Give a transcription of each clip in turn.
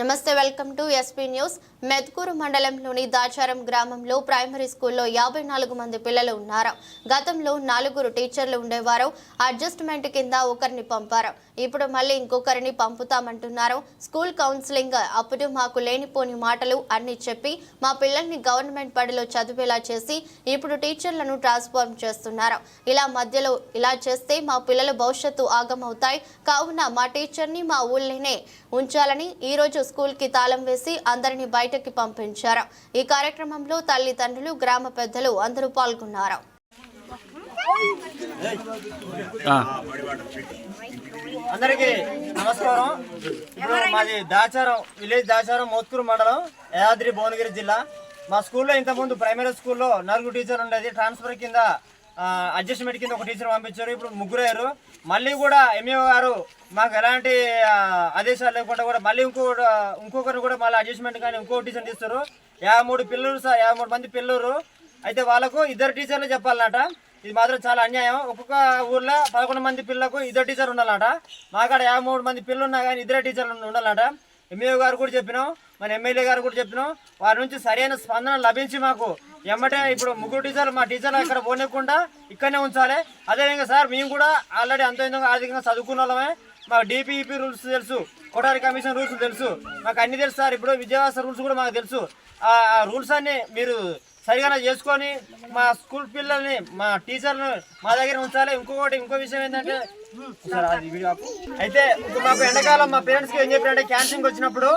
నమస్తే welcome to SP news Medakuru మండలంలోని దాచారం గ్రామంలో ప్రైమరీ స్కూల్లో యాభై నాలుగు మంది పిల్లలు ఉన్నారు. గతంలో నాలుగురు టీచర్లు ఉండేవారు. అడ్జస్ట్మెంట్ కింద ఒకరిని పంపారు. ఇప్పుడు మళ్ళీ ఇంకొకరిని పంపుతామంటున్నారు. స్కూల్ కౌన్సిలింగ్ అప్పుడు మాకు లేనిపోని మాటలు అన్ని చెప్పి మా పిల్లల్ని గవర్నమెంట్ బడిలో చదివేలా చేసి ఇప్పుడు టీచర్లను ట్రాన్స్ఫార్మ్ చేస్తున్నారు. ఇలా మధ్యలో ఇలా చేస్తే మా పిల్లల భవిష్యత్తు ఆగమవుతాయి. కావున మా టీచర్ని మా ఊళ్ళోనే ఉంచాలని ఈరోజు స్కూల్కి తాళం వేసి అందరిని బయటకి పంపించారు. ఈ కార్యక్రమంలో తల్లిదండ్రులు గ్రామ పెద్దలు అందరూ పాల్గొన్నారు. అందరికి నమస్కారం. ఇప్పుడు మాది దాచారం విలేజ్ దాచారం మోత్కూరు మండలం యాదాద్రి భువనగిరి జిల్లా. మా స్కూల్లో ఇంతకుముందు ప్రైమరీ స్కూల్లో నలుగురు టీచర్ ఉండేది. ట్రాన్స్ఫర్ కింద అడ్జస్ట్మెంట్ కింద ఒక టీచర్ పంపించారు. ఇప్పుడు ముగ్గురు అయ్యారు. మళ్ళీ కూడా ఎంఏఓ గారు మాకు ఎలాంటి ఆదేశాలు లేకుండా కూడా మళ్ళీ ఇంకో ఇంకొకరు కూడా మళ్ళీ అడ్జస్ట్మెంట్ కానీ ఇంకో టీచర్ తీస్తారు. యాభై మూడు పిల్లలు సార్ యాభై మూడు మంది పిల్లలు. అయితే వాళ్ళకు ఇద్దరు టీచర్లు చెప్పాలన్నట ఇది మాత్రం చాలా అన్యాయం. ఒక్కొక్క ఊర్లో పదకొండు మంది పిల్లలకు ఇద్దరు టీచర్ ఉండాలట మాకాడ యాభై మూడు మంది పిల్లలు ఉన్నా కానీ ఇద్దరే టీచర్లు ఉండాలంట ఎంఏఓ గారు కూడా చెప్పినాం. మన ఎమ్మెల్యే గారు కూడా చెప్పినాం వారి నుంచి సరైన స్పందన లభించి మాకు. ఎమ్మటే ఇప్పుడు ముగ్గురు టీచర్లు మా టీచర్లు ఇక్కడ పోనీయకుండా ఇక్కడనే ఉంచాలి. అదేవిధంగా సార్ మేము కూడా ఆల్రెడీ అంత ఇంత ఆర్థికంగా చదువుకున్న వాళ్ళమే. మాకు డిపిఈపి రూల్స్ తెలుసు కొటారి కమిషన్ రూల్స్ తెలుసు. మాకు అన్ని తెలుసు సార్ ఇప్పుడు విద్యావాస రూల్స్ కూడా మాకు తెలుసు. ఆ రూల్స్ అన్ని మీరు సరిగా చేసుకొని మా స్కూల్ పిల్లల్ని మా టీచర్లు మా దగ్గర ఉంచాలి. ఇంకొకటి ఇంకో విషయం ఏంటంటే అయితే మాకు ఎండాకాలం మా పేరెంట్స్కి ఏం చెప్పారంటే క్యాన్సింగ్ వచ్చినప్పుడు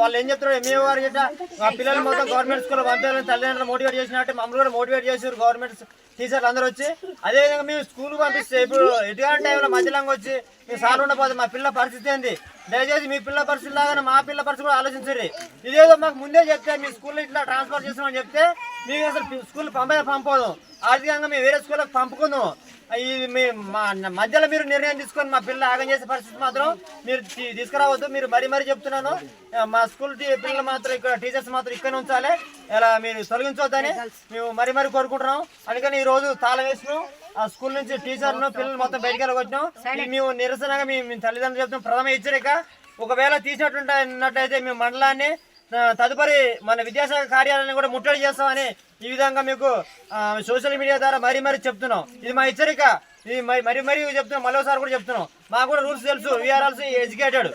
వాళ్ళు ఏం చెప్తారు ఎంఏ వారు గిట్ట మా పిల్లలు మొత్తం గవర్నమెంట్ స్కూల్లో పంపించాలని తల్లిదండ్రులు మోటివేట్ చేసినట్టు మమ్మల్ని కూడా మోటివేట్ చేసారు గవర్నమెంట్ టీచర్లు అందరూ వచ్చి. అదేవిధంగా మేము స్కూల్ పంపిస్తే ఇప్పుడు ఎటువంటి టైంలో మధ్యలో వచ్చి మీ సార్ ఉండకపోతే మా పిల్ల పరిస్థితి ఏంది? దయచేసి మీ పిల్ల పరిస్థితి లాగానే మా పిల్ల పరిస్థితి కూడా ఆలోచించండి. ఇదేదో మాకు ముందే చెప్తే మీ స్కూల్లో ఇట్లా ట్రాన్స్ఫర్ చేస్తామని చెప్తే మీకు అసలు స్కూల్ పంపే పంపదు. ఆర్థికంగా మేము వేరే స్కూల్కి పంపుకుందాం. ఇది మీ మా మధ్యలో మీరు నిర్ణయం తీసుకొని మా పిల్లలు ఆగం చేసే పరిస్థితి మాత్రం మీరు తీసుకురావద్దు. మీరు మరీ మరీ చెప్తున్నాను. మా స్కూల్ టీ- పిల్లలు మాత్రం ఇక్కడ టీచర్స్ మాత్రం ఇక్కడ ఉంచాలి. ఇలా మీరు తొలగించవద్దని మేము మరీ మరీ కోరుకుంటున్నాం. అందుకని ఈ రోజు తాళం వేసినాం ఆ స్కూల్ నుంచి టీచర్లు పిల్లలు మొత్తం బయటికి వెళ్ళగొట్టినాం. ఇది మేము నిరసనగా మేము తల్లిదండ్రులు చెప్తున్నాం ప్రథమ హెచ్చరిక ఒకవేళ తీసినట్టుంటే మేము మండలాన్ని తదుపరి మన విద్యాశాఖ కార్యాలయాన్ని కూడా ముట్టడి చేస్తామని ఈ విధంగా మీకు సోషల్ మీడియా ద్వారా మరీ మరీ చెప్తున్నాం. ఇది మా హెచ్చరిక. ఇది మరి మరీ మరీ చెప్తున్నాం. మరోసారి కూడా చెప్తున్నాం. మాకు కూడా రూల్స్ తెలుసు. We are also educated.